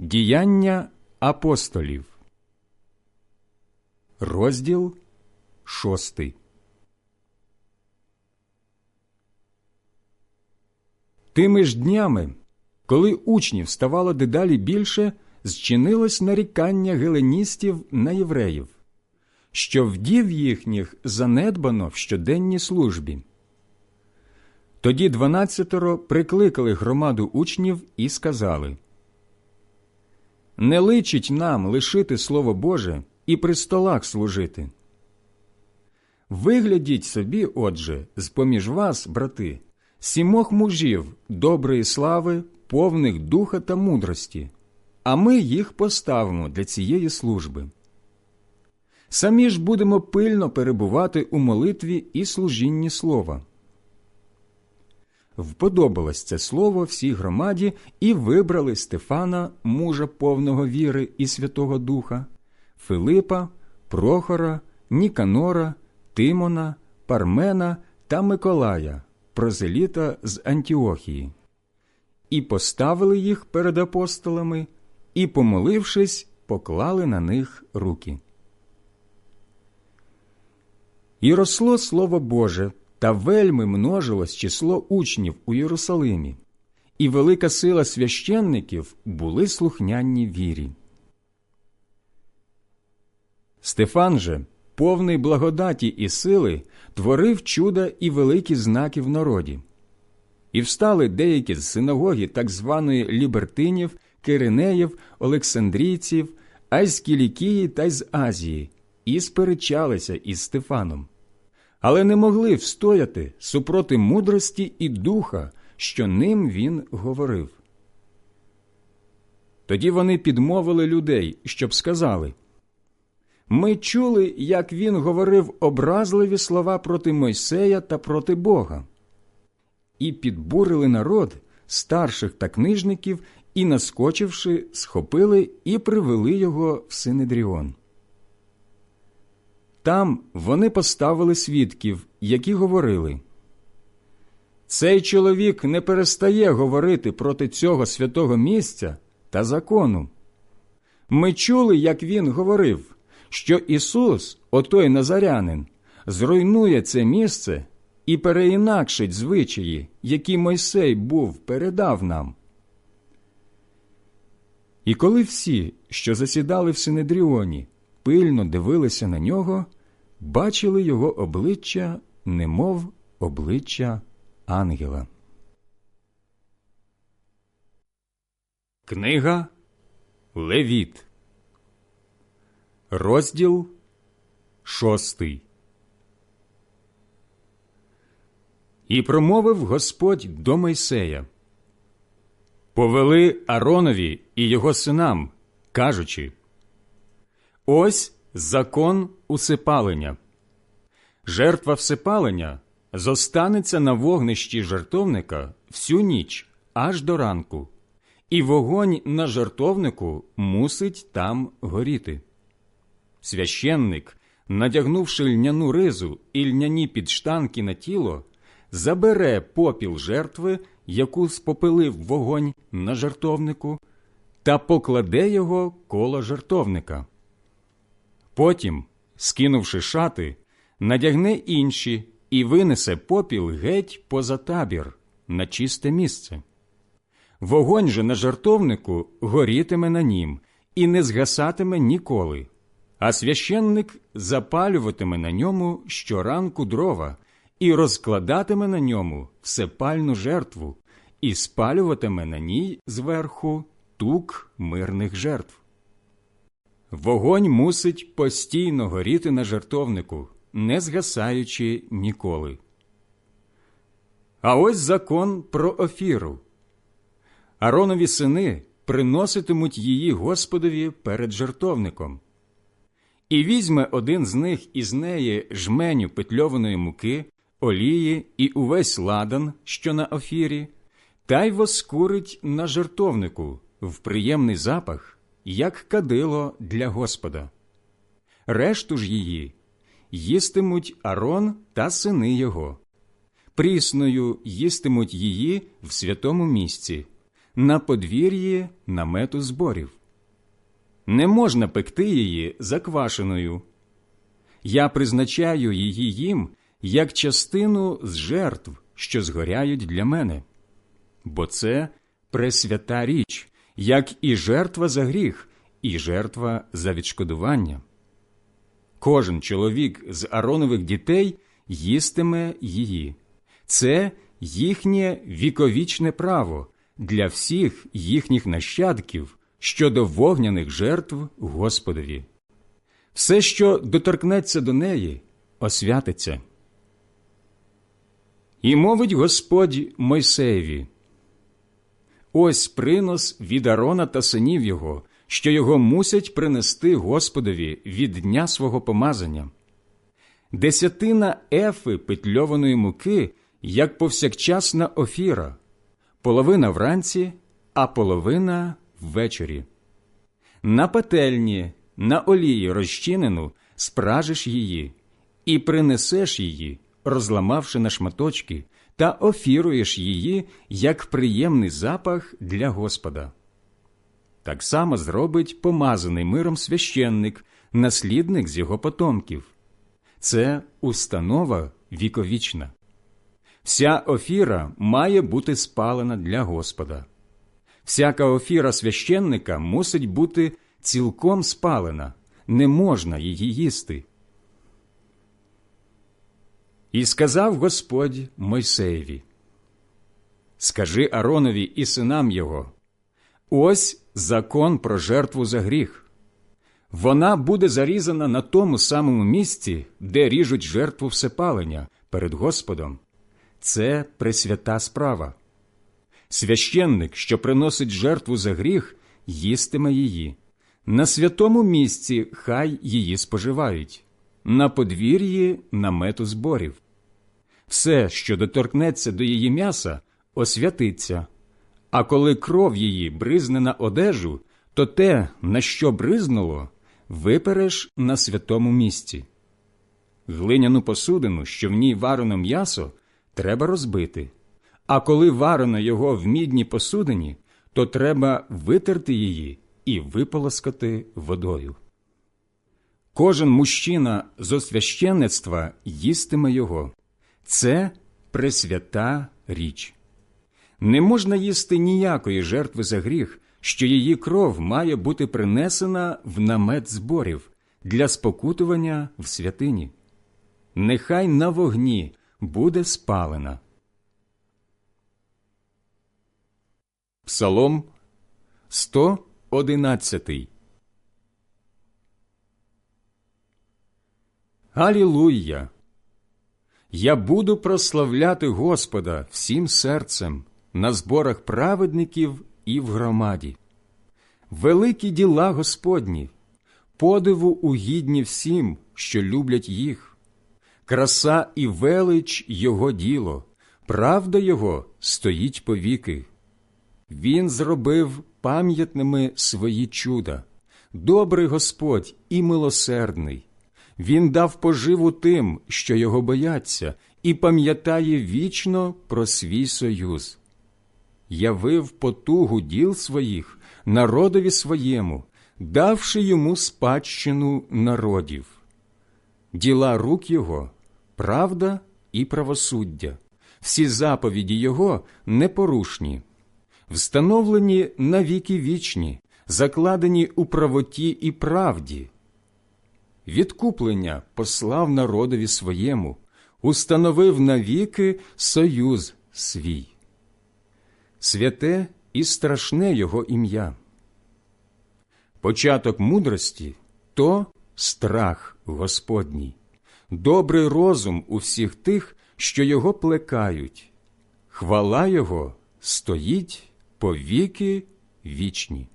Діяння апостолів, розділ шостий. Тими ж днями, коли учнів ставало дедалі більше, зчинилось нарікання геленістів на євреїв, що вдів їхніх занедбано в щоденній службі. Тоді дванадцятеро прикликали громаду учнів і сказали Не личить нам лишити Слово Боже і при столах служити. Виглядіть собі, отже, з поміж вас, брати, сімох мужів доброї слави, повних духа та мудрості, а ми їх поставимо для цієї служби. Самі ж будемо пильно перебувати у молитві і служінні слова. Вподобалось це слово всій громаді і вибрали Стефана, мужа повного віри і Святого Духа, Филипа, Прохора, Ніканора, Тимона, Пармена та Миколая, прозеліта з Антіохії, і поставили їх перед апостолами, і, помолившись, поклали на них руки. І росло Слово Боже, та вельми множилось число учнів у Єрусалимі, і велика сила священників були слухняні вірі. Стефан же, повний благодаті і сили, творив чуда і великі знаки в народі. І встали деякі з синагоги так званої лібертинів, киринеїв, олександрійців, а й з Кілікії та й з Азії, і сперечалися із Стефаном але не могли встояти супроти мудрості і духа, що ним він говорив. Тоді вони підмовили людей, щоб сказали Ми чули, як він говорив образливі слова проти Мойсея та проти Бога, і підбурили народ старших та книжників і, наскочивши, схопили і привели його в Синедріон. Там вони поставили свідків, які говорили Цей чоловік не перестає говорити проти цього святого місця та закону. Ми чули, як він говорив, що Ісус, отой Назарянин, зруйнує це місце і переінакшить звичаї, які Мойсей був передав нам. І коли всі, що засідали в Синедріоні, пильно дивилися на нього, бачили його обличчя, немов обличчя ангела. Книга Левіт, розділ шостий. І промовив Господь до Мойсея Повели Аронові і його синам, кажучи Ось закон усипалення. Жертва всипалення зостанеться на вогнищі жертовника всю ніч аж до ранку, і вогонь на жертовнику мусить там горіти. Священник, надягнувши льняну ризу і льняні підштанки на тіло, забере попіл жертви, яку спопилив вогонь на жертовнику, та покладе його коло жертовника. Потім, скинувши шати, надягне інші і винесе попіл геть поза табір на чисте місце. Вогонь же на жартовнику горітиме на нім і не згасатиме ніколи, а священник запалюватиме на ньому щоранку дрова і розкладатиме на ньому всепальну жертву, і спалюватиме на ній зверху тук мирних жертв. Вогонь мусить постійно горіти на жертовнику, не згасаючи ніколи. А ось закон про офіру. Аронові сини приноситимуть її Господові перед жертовником. І візьме один з них із неї жменю петльованої муки, олії і увесь ладан, що на офірі, та й воскурить на жертовнику в приємний запах як кадило для Господа. Решту ж її їстимуть Арон та сини його. Прісною їстимуть її в святому місці, на подвір'ї намету зборів. Не можна пекти її заквашеною. Я призначаю її їм як частину з жертв, що згоряють для мене, бо це пресвята річ, як і жертва за гріх, і жертва за відшкодування. Кожен чоловік з Аронових дітей їстиме її. Це їхнє віковічне право для всіх їхніх нащадків щодо вогняних жертв Господові. Все, що доторкнеться до неї, освятиться. І мовить Господь Мойсеєві. Ось принос від Арона та синів його, що його мусять принести Господові від дня свого помазання. Десятина ефи петльованої муки, як повсякчасна офіра, половина вранці, а половина ввечері. На пательні, на олії розчинену, спражиш її, і принесеш її, розламавши на шматочки, та офіруєш її як приємний запах для Господа. Так само зробить помазаний миром священник, наслідник з його потомків. Це установа віковічна. Вся офіра має бути спалена для Господа. Всяка офіра священника мусить бути цілком спалена, не можна її їсти. І сказав Господь Мойсеєві: Скажи Аронові і синам його. Ось закон про жертву за гріх. Вона буде зарізана на тому самому місці, де ріжуть жертву всепалення перед Господом. Це пресвята справа. Священник, що приносить жертву за гріх, їстиме її. На святому місці хай її споживають, на подвір'ї намету зборів. Все, що доторкнеться до її м'яса, освятиться. А коли кров її бризне на одежу, то те, на що бризнуло, випереш на святому місці. Глиняну посудину, що в ній варено м'ясо, треба розбити. А коли варено його в мідній посудині, то треба витерти її і виполоскати водою. Кожен мужчина з освященництва їстиме його. Це пресвята річ. Не можна їсти ніякої жертви за гріх, що її кров має бути принесена в намет зборів для спокутування в святині. Нехай на вогні буде спалена. Псалом 111 Алілуя! Я буду прославляти Господа всім серцем на зборах праведників і в громаді. Великі діла Господні, подиву угідні всім, що люблять їх. Краса і велич Його діло, правда Його стоїть повіки. Він зробив пам'ятними свої чуда, добрий Господь і милосердний. Він дав поживу тим, що його бояться, і пам'ятає вічно про свій союз. Явив потугу діл своїх народові своєму, давши йому спадщину народів. Діла рук його правда і правосуддя, всі заповіді його непорушні, встановлені на віки вічні, закладені у правоті і правді відкуплення послав народові своєму, установив навіки союз свій. Святе і страшне його ім'я. Початок мудрості то страх Господній, добрий розум у всіх тих, що його плекають, хвала Його стоїть по віки вічні.